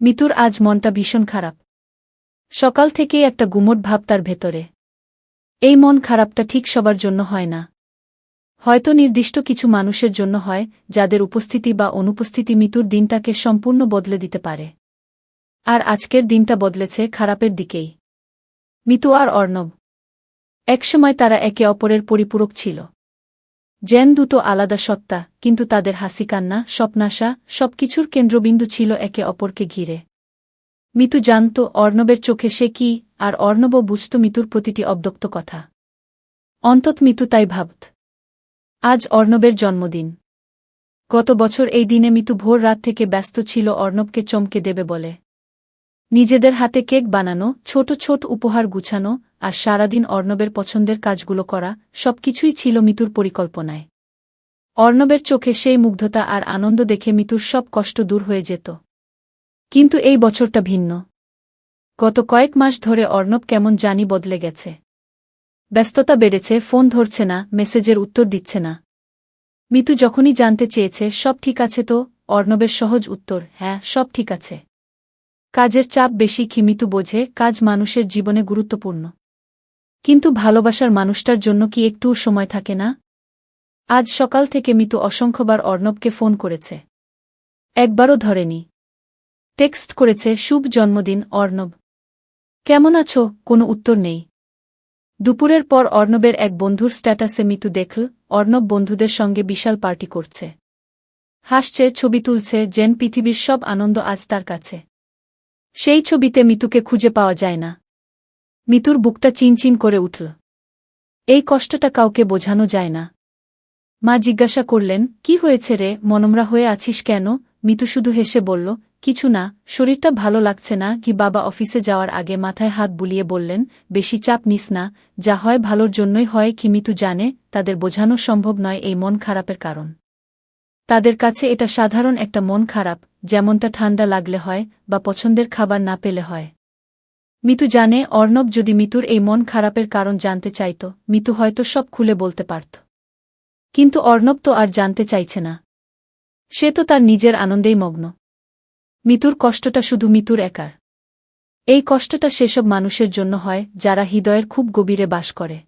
মিতুর আজ মনটা ভীষণ খারাপ। সকাল থেকেই একটা গুমট ভাব তার ভেতরে। এই মন খারাপটা ঠিক সবার জন্য হয় না। হয়তো নির্দিষ্ট কিছু মানুষের জন্য হয়, যাদের উপস্থিতি বা অনুপস্থিতি মিতুর দিনটাকে সম্পূর্ণ বদলে দিতে পারে। আর আজকের দিনটা বদলেছে খারাপের দিকেই। মিতু আর অর্ণব। একসময় তারা একে অপরের পরিপূরক ছিল। জেন দুটো আলাদা সত্তা, কিন্তু তাদের হাসি কান্না স্বপ্নাশা, সবকিছুর কেন্দ্রবিন্দু ছিল একে অপরকে ঘিরে। মিতু জানত অর্ণবের চোখে সে কি, আর অর্ণব বুঝত মিতুর প্রতিটি অব্দক্ত কথা। অন্তত মিতু তাই ভাবত। আজ অর্ণবের জন্মদিন। গত বছর এই দিনে মিতু ভোর রাত থেকে ব্যস্ত ছিল অর্ণবকে চমকে দেবে বলে। নিজেদের হাতে কেক বানানো, ছোট ছোট উপহার গুছানো আর সারাদিন অর্ণবের পছন্দের কাজগুলো করা সবকিছুই ছিল মিতুর পরিকল্পনায়। অর্ণবের চোখে সেই মুগ্ধতা আর আনন্দ দেখে মিতুর সব কষ্ট দূর হয়ে যেত। কিন্তু এই বছরটা ভিন্ন। গত কয়েক মাস ধরে অর্ণব কেমন জানি বদলে গেছে। ব্যস্ততা বেড়েছে, ফোন ধরছে না, মেসেজের উত্তর দিচ্ছে না। মিতু যখনই জানতে চেয়েছে, সব ঠিক আছে তো? অর্ণবের সহজ উত্তর হ্যাঁ সব ঠিক আছে। কাজের চাপ বেশি কি মিতু বোঝে, কাজ মানুষের জীবনে গুরুত্বপূর্ণ। কিন্তু ভালোবাসার মানুষটার জন্য কি একটুও সময় থাকে না? আজ সকাল থেকে মিতু অসংখ্যবার অর্ণবকে ফোন করেছে। একবারও ধরেনি। টেক্সট করেছে, শুভ জন্মদিন, অর্ণব। কেমন আছো? কোনো উত্তর নেই। দুপুরের পর অর্ণবের এক বন্ধুর স্ট্যাটাসে মিতু দেখল, অর্ণব বন্ধুদের সঙ্গে বিশাল পার্টি করছে। হাসছে, ছবি তুলছে জেন পৃথিবীর সব আনন্দ আজ তার কাছে। সেই ছবিতে মিতুকে খুঁজে পাওয়া যায় না। মিতুর বুকটা চিনচিন করে উঠল। এই কষ্টটা কাউকে বোঝানো যায় না। মা জিজ্ঞাসা করলেন, কি হয়েছে রে? মনমরা হয়ে আছিস কেন? মিতু শুধু হেসে বলল, কিছু না, শরীরটা ভালো লাগছে না কি বাবা অফিসে যাওয়ার আগে মাথায় হাত বুলিয়ে বললেন, বেশি চাপ নিস না, যা হয় ভালোর জন্যই হয় কি মিতু জানে, তাদের বোঝানো সম্ভব নয় এই মন খারাপের কারণ। তাদের কাছে এটা সাধারণ একটা মন খারাপ যেমনটা ঠান্ডা লাগলে হয় বা পছন্দের খাবার না পেলে হয়। মিতু জানে, অর্ণব যদি মিতুর এই মন খারাপের কারণ জানতে চাইত, মিতু হয়তো সব খুলে বলতে পারত। কিন্তু অর্ণব তো আর জানতে চাইছে না। সে তো তার নিজের আনন্দেই মগ্ন। মিতুর কষ্টটা শুধু মিতুর একার। এই কষ্টটা সেসব মানুষের জন্য হয়, যারা হৃদয়ের খুব গভীরে বাস করে।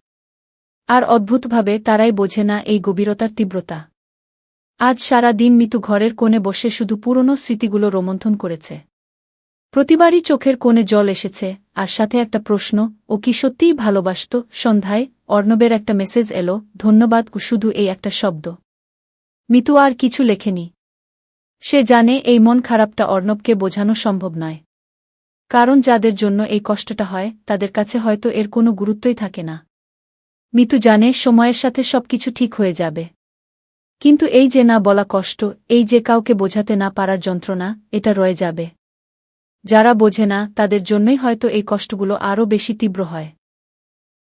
আর অদ্ভুতভাবে তারাই বোঝে না এই গভীরতার তীব্রতা। আজ সারা দিন মিতু ঘরের কোণে বসে শুধু পুরনো স্মৃতিগুলো রোমন্থন করেছে। প্রতিবারই চোখের কোণে জল এসেছে, আর সাথে একটা প্রশ্ন, ও কি সত্যিই ভালোবাসত? সন্ধ্যায় অর্ণবের একটা মেসেজ এলো, ধন্যবাদ শুধু এই একটা শব্দ। মিতু আর কিছু লেখেনি। সে জানে এই মন খারাপটা অর্ণবকে বোঝানো সম্ভব নয়। কারণ যাদের জন্য এই কষ্টটা হয়, তাদের কাছে হয়তো এর কোনো গুরুত্বই থাকে না। মিতু জানে সময়ের সাথে সবকিছু ঠিক হয়ে যাবে। কিন্তু এই যে না বলা কষ্ট, এই যে কাউকে বোঝাতে না পারার যন্ত্রণা, এটা রয়ে যাবে। যারা বোঝে না, তাদের জন্যই হয়তো এই কষ্টগুলো আরও বেশি তীব্র হয়।